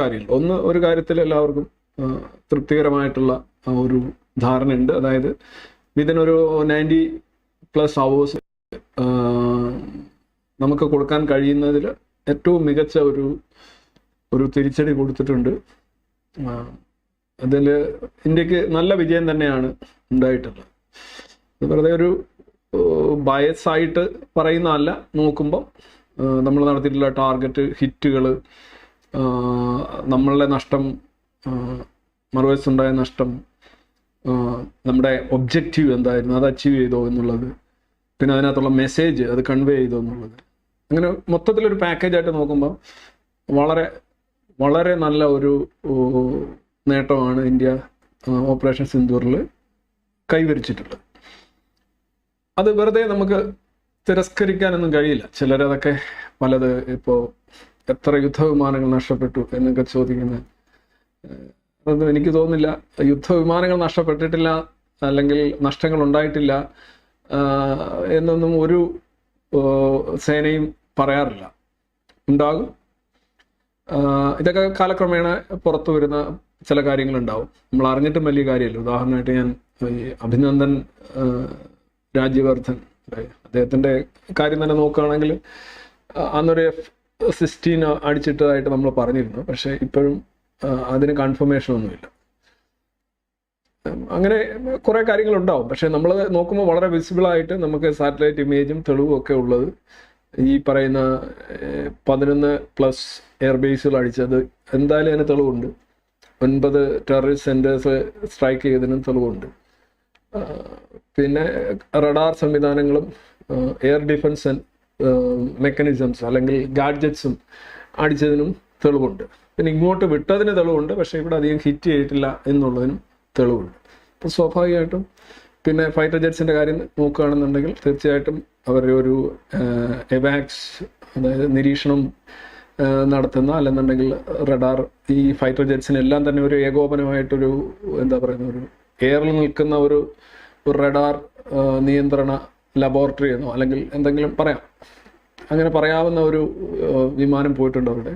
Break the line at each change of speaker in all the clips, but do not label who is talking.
കാര്യങ്ങൾ ഒന്ന് ഒരു കാര്യത്തിൽ എല്ലാവർക്കും തൃപ്തികരമായിട്ടുള്ള ഒരു ധാരണയുണ്ട്. അതായത് വിതിൻ ഒരു നയന്റി പ്ലസ് അവേഴ്സ് നമുക്ക് കൊടുക്കാൻ കഴിയുന്നതിൽ ഏറ്റവും മികച്ച ഒരു ഒരു തിരിച്ചടി കൊടുത്തിട്ടുണ്ട്. അതിൽ ഇന്ത്യയ്ക്ക് നല്ല വിജയം തന്നെയാണ് ഉണ്ടായിട്ടുള്ളത്. വെറുതെ ഒരു ബയസ് ആയിട്ട് പറയുന്നതല്ല നോക്കുമ്പോൾ നമ്മൾ നടത്തിയിട്ടുള്ള ടാർഗറ്റ് ഹിറ്റുകൾ നമ്മളുടെ നഷ്ടം മറുവശത്തുണ്ടായ നഷ്ടം നമ്മുടെ ഒബ്ജക്റ്റീവ് എന്തായിരുന്നു അത് അച്ചീവ് ചെയ്തോ എന്നുള്ളത് പിന്നെ അതിനകത്തുള്ള മെസ്സേജ് അത് കൺവേ ചെയ്തോ എന്നുള്ളത്. അങ്ങനെ മൊത്തത്തിലൊരു പാക്കേജായിട്ട് നോക്കുമ്പോൾ വളരെ വളരെ നല്ല ഒരു നേട്ടമാണ് ഇന്ത്യ ഓപ്പറേഷൻ സിന്ദൂറിൽ കൈവരിച്ചിട്ടുള്ളത്. അത് വെറുതെ നമുക്ക് തിരസ്കരിക്കാനൊന്നും കഴിയില്ല. ചിലരതൊക്കെ പലത് ഇപ്പോൾ എത്ര യുദ്ധവിമാനങ്ങൾ നഷ്ടപ്പെട്ടു എന്നൊക്കെ ചോദിക്കുന്ന അതൊന്നും എനിക്ക് തോന്നുന്നില്ല. യുദ്ധവിമാനങ്ങൾ നഷ്ടപ്പെട്ടിട്ടില്ല അല്ലെങ്കിൽ നഷ്ടങ്ങൾ ഉണ്ടായിട്ടില്ല എന്നൊന്നും ഒരു സേനയും പറയാറില്ല. ഉണ്ടാകും. ഇതൊക്കെ കാലക്രമേണ പുറത്തു വരുന്ന ചില കാര്യങ്ങളുണ്ടാവും. നമ്മൾ അറിഞ്ഞിട്ടും വലിയ കാര്യമല്ല. ഉദാഹരണമായിട്ട് ഞാൻ അഭിനന്ദൻ രാജ്യവർദ്ധൻ അദ്ദേഹത്തിന്റെ കാര്യം തന്നെ നോക്കുകയാണെങ്കിൽ അന്നൊരു എഫ് സിക്സ്റ്റീൻ അടിച്ചിട്ടതായിട്ട് നമ്മൾ പറഞ്ഞിരുന്നു. പക്ഷേ ഇപ്പോഴും അതിന് കൺഫർമേഷൻ ഒന്നുമില്ല. അങ്ങനെ കുറെ കാര്യങ്ങളുണ്ടാവും. പക്ഷേ നമ്മൾ നോക്കുമ്പോൾ വളരെ വിസിബിൾ ആയിട്ട് നമുക്ക് സാറ്റലൈറ്റ് ഇമേജും തെളിവും ഒക്കെ ഉള്ളത് ഈ പറയുന്ന പതിനൊന്ന് പ്ലസ് എയർബേസുകൾ അടിച്ചത് എന്തായാലും അതിന് തെളിവുണ്ട്. ഒൻപത് ടെററിസ്റ്റ് സെന്റേഴ്സ് സ്ട്രൈക്ക് ചെയ്തതിനും തെളിവുണ്ട്. പിന്നെ റഡാർ സംവിധാനങ്ങളും എയർ ഡിഫൻസ് മെക്കാനിസംസ് അല്ലെങ്കിൽ ഗാഡ്ജറ്റ്സും അടിച്ചതിനും തെളിവുണ്ട്. പിന്നെ ഇങ്ങോട്ട് വിട്ടതിന് തെളിവുണ്ട്. പക്ഷേ ഇവിടെ അധികം ഹിറ്റ് ചെയ്തിട്ടില്ല എന്നുള്ളതിനും തെളിവുണ്ട്. അപ്പോൾ സ്വാഭാവികമായിട്ടും പിന്നെ ഫൈറ്റർ ജെറ്റ്സിന്റെ കാര്യം നോക്കുകയാണെന്നുണ്ടെങ്കിൽ തീർച്ചയായിട്ടും അവരുടെ ഒരു എവാക്സ് അതായത് നിരീക്ഷണം നടത്തുന്ന അല്ലെന്നുണ്ടെങ്കിൽ റഡാർ ഈ ഫൈറ്റർ ജെറ്റ്സിനെല്ലാം തന്നെ ഒരു ഏകോപനമായിട്ടൊരു എന്താ പറയുന്ന ഒരു എയറിൽ നിൽക്കുന്ന ഒരു റഡാർ നിയന്ത്രണ ലബോറട്ടറി എന്നോ അല്ലെങ്കിൽ എന്തെങ്കിലും പറയാം. അങ്ങനെ പറയാവുന്ന ഒരു വിമാനം പോയിട്ടുണ്ട് അവിടെ.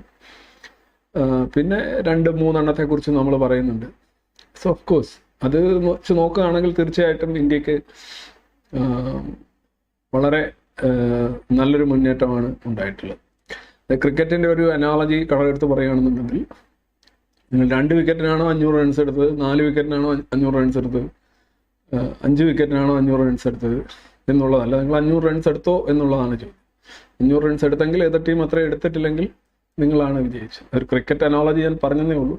പിന്നെ രണ്ട് മൂന്നെണ്ണത്തെ കുറിച്ച് നമ്മൾ പറയുന്നുണ്ട്. സോ ഓഫ് കോഴ്സ് അത് വെച്ച് നോക്കുകയാണെങ്കിൽ തീർച്ചയായിട്ടും ഇന്ത്യയ്ക്ക് വളരെ നല്ലൊരു മുന്നേറ്റമാണ് ഉണ്ടായിട്ടുള്ളത്. ക്രിക്കറ്റിന്റെ ഒരു അനാളജി കടമെടുത്ത് പറയുകയാണെന്നുണ്ടെങ്കിൽ രണ്ട് വിക്കറ്റിനാണോ അഞ്ഞൂറ് റൺസ് എടുത്തത്? നാല് വിക്കറ്റിനാണോ അഞ്ഞൂറ് റൺസ് എടുത്തത്? അഞ്ച് വിക്കറ്റിനാണോ അഞ്ഞൂറ് റൺസ് എടുത്തത്? എന്നുള്ളതല്ല. നിങ്ങൾ അഞ്ഞൂറ് റൺസ് എടുത്തോ എന്നുള്ളതാണ് ചോദ്യം അഞ്ഞൂറ് റൺസ് എടുത്തെങ്കിൽ എതിർ ടീം അത്രയും എടുത്തിട്ടില്ലെങ്കിൽ നിങ്ങളാണ് വിജയിച്ചത്. ഒരു ക്രിക്കറ്റ് അനോളജി ഞാൻ പറഞ്ഞതേ ഉള്ളൂ.